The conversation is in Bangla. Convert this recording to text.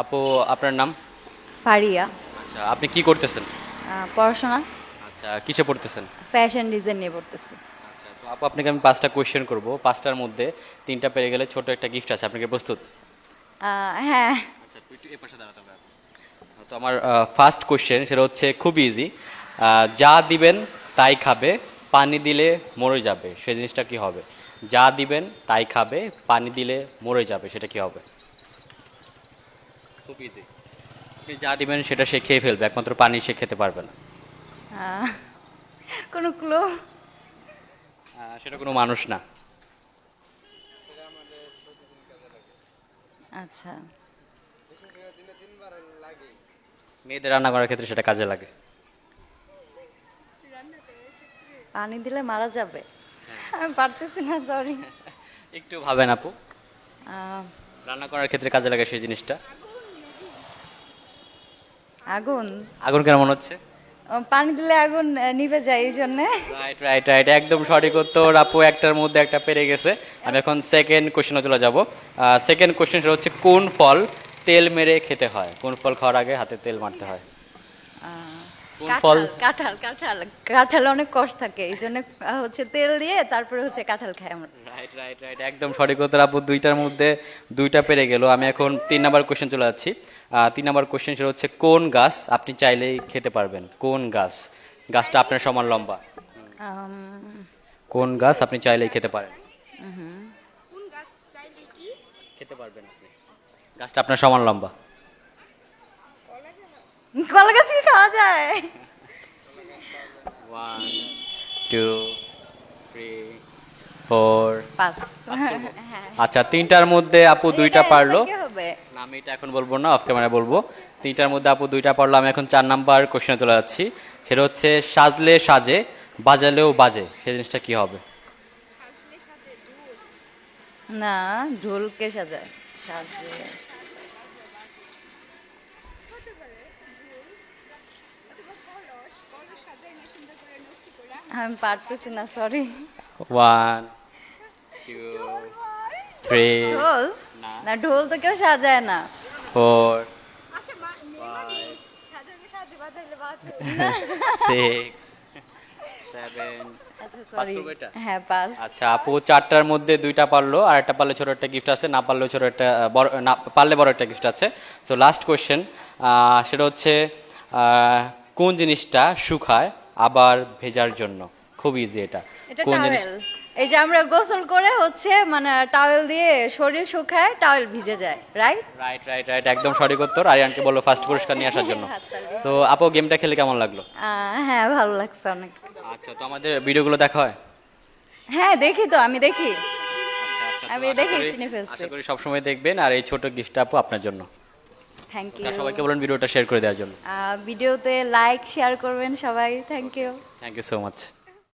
আপু আপনার নাম? ফারিয়া। আচ্ছা আপনি কি করতেছেন? পড়াশোনা। আচ্ছা কিসে পড়তেছেন? ফ্যাশন ডিজাইন নিয়ে পড়তেছি। আচ্ছা তো আপু আপনাকে আমি পাঁচটা কোয়েশ্চেন করব। পাঁচটার মধ্যে তিনটা পেরে গেলে ছোট একটা গিফট আছে। আপনাকে প্রস্তুত? হ্যাঁ। আচ্ছা একটু এ পাশে দাঁড়াতে হবে তো আমার ফার্স্ট কোশ্চেন সেটা হচ্ছে খুব ইজি যা দিবেন তাই খাবে পানি দিলে মরে যাবে। সেই জিনিসটা কি হবে? যা দিবেন তাই খাবে পানি দিলে মরে যাবে সেটা কি হবে? খুব ইজি আপনি যা দিবেন সেটা সে খেয়ে ফেলবে একমাত্র পানি সে খেতে পারবে না। কোনো ক্লো সেটা কোনো মানুষ না। আচ্ছা। মেয়েদের রান্না করার ক্ষেত্রে সেটা কাজে লাগে। পানি দিলে মারা যাবে। আমি পারতেছি না সরি একটু ভাবেন আপু। রান্না করার ক্ষেত্রে কাজে লাগে সেই জিনিসটা। আগুন। আগুন কেমন হচ্ছে? পানি দিলে আগুন নিভে যায় এই জন্যে। রাইট রাইট রাইট একদম সঠিক উত্তর। আপু একটার মধ্যে একটা পেরে গেছে। আমি এখন সেকেন্ড কোশ্চেনে চলে যাব। সেকেন্ড কোশ্চেন সেটা হচ্ছে কোন ফল তেল মেরে খেতে হয়? কোন ফল খাওয়ার আগে হাতে তেল মারতে হয়? ফল? কাঁঠাল কাঁঠাল কাঁঠাল অনেক কষ্ট থাকে এই জন্য হচ্ছে তেল দিয়ে তারপরে হচ্ছে কাঁঠাল খাই আমরা। রাইট রাইট রাইট একদম সঠিক উত্তর আপু দুইটার মধ্যে দুইটা পেরে গেল। আমি এখন তিন নাম্বার কোশ্চেন চলে যাচ্ছি। তিন নাম্বার কোশ্চেন সেটা হচ্ছে কোন গাছ আপনি চাইলেই খেতে পারবেন? কোন গাছ? গাছটা আপনার সমান লম্বা। কোন গাছ আপনি চাইলেই খেতে পারেন? খেতে পারবেন আপনি। গাছটা আপনার সমান লম্বা। কলা গাছ কি খাওয়া যায়? ওয়ান টু থ্রি ফোর পাঁচ আচ্ছা তিনটার মধ্যে আপু দুইটা পারল। আমি এটা এখন বলব না অফ ক্যামেরায় বলব। তিনটার মধ্যে আপু দুইটা পারল আমি এখন চার নাম্বার কোশ্চেনে চলে যাচ্ছি। সেটা হচ্ছে সাজলে সাজে বাজালেও বাজে সেই জিনিসটা কি হবে? না ঢোলকে সাজায়। সাজে আমি পারতেছি না সরি ওয়ান টু থ্রি ঢোল? না। না ঢোল তো কেউ সাজায় না। ফোর সিক্স সেভেন আচ্ছা হ্যাঁ পাস আচ্ছা আপু চারটার মধ্যে দুইটা পারল আর একটা পারলে ছোট একটা গিফট আছে না পারলেও ছোট একটা বড় না পারলে বড় একটা গিফট আছে। সো লাস্ট কোশ্চেন সেটা হচ্ছে কোন জিনিসটা শুকায় আবার ভেজার জন্য। খুব ইজি এটা। কোন জিনিস এই যে আমরা গোসল করে হচ্ছে মানে টাওয়েল দিয়ে শরীর শুকায় টাওয়েল ভিজে যায় রাইট রাইট রাইট রাইট একদম সঠিক উত্তর। আরিয়ানকে বলল ফার্স্ট পুরস্কার নিয়ে আসার জন্য। সো আপু গেমটা খেলে কেমন লাগল? হ্যাঁ ভালো লাগছে অনেক। আচ্ছা তো আমাদের ভিডিওগুলো দেখা হয়? হ্যাঁ দেখি তো আমি দেখি। আচ্ছা, আমি আশা দেখে চিনে ফেলছি। আশা করি সবসময় দেখবেন। আর এই ছোট গিফটটা আপু আপনার জন্য। থ্যাংক ইউ সবাইকে বলুন ভিডিওটা শেয়ার করে দেওয়ার জন্য। ভিডিওতে লাইক শেয়ার করবেন সবাই। Thank you thank you so much